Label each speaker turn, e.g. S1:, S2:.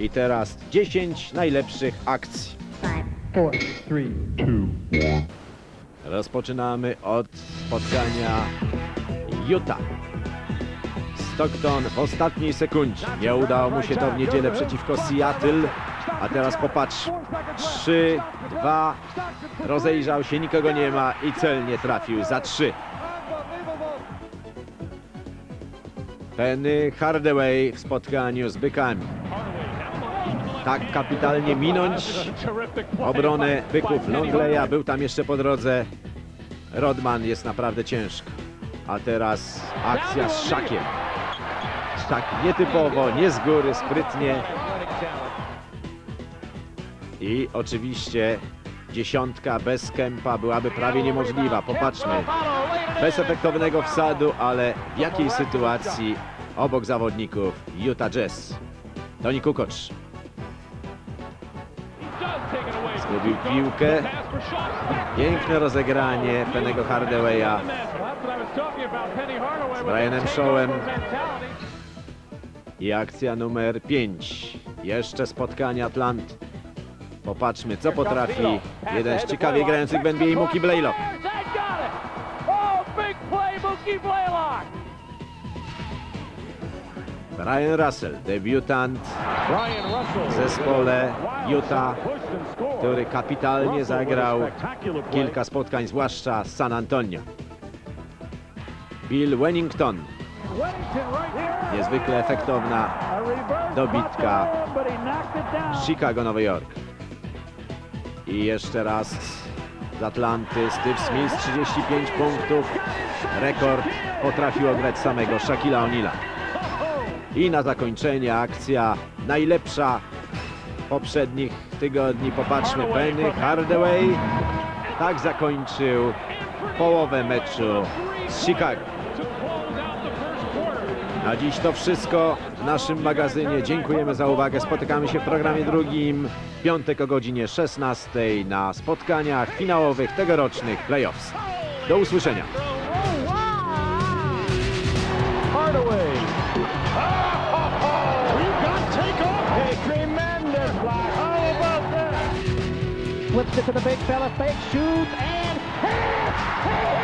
S1: I teraz 10 najlepszych akcji.
S2: Five, four,
S3: Three, two, one.
S1: Rozpoczynamy od spotkania Utah. Stockton w ostatniej sekundzie. Nie udało mu się to w niedzielę przeciwko Seattle. A teraz popatrz. 3, 2. Rozejrzał się, nikogo nie ma i celnie trafił za 3. Penny Hardaway w spotkaniu z Bykami. Tak kapitalnie minąć obronę Byków Longleya. Był tam jeszcze po drodze. Rodman jest naprawdę ciężko. A teraz akcja z Szakiem. Szak nietypowo, nie z góry, sprytnie. I oczywiście dziesiątka bez kępa byłaby prawie niemożliwa. Popatrzmy. Bez efektownego wsadu, ale w jakiej sytuacji obok zawodników Utah Jazz. Toni Kukoc. Zgubił piłkę. Piękne rozegranie Pennego Hardawaya z Brianem Shawem. I akcja numer 5. Jeszcze spotkanie Atlanty. Popatrzmy, co potrafi jeden z ciekawie grających w NBA, Mookie Blaylock. Brian Russell, debiutant w zespole Utah, który kapitalnie zagrał kilka spotkań, zwłaszcza z San Antonio. Bill Wennington, niezwykle efektowna dobitka z Chicago, Nowy Jork. I jeszcze raz z Atlanty Steve Smith 35 punktów. Rekord potrafił ograć samego Shaquilla O'Neala. I na zakończenie akcja najlepsza poprzednich tygodni. Popatrzmy, Penny Hardaway tak zakończył połowę meczu z Chicago. Na dziś to wszystko w naszym magazynie. Dziękujemy za uwagę. Spotykamy się w programie drugim piątek o godzinie 16 na spotkaniach finałowych tegorocznych playoffs. Do usłyszenia.
S2: flips it to the big fella, fake shoots, and hits! hits!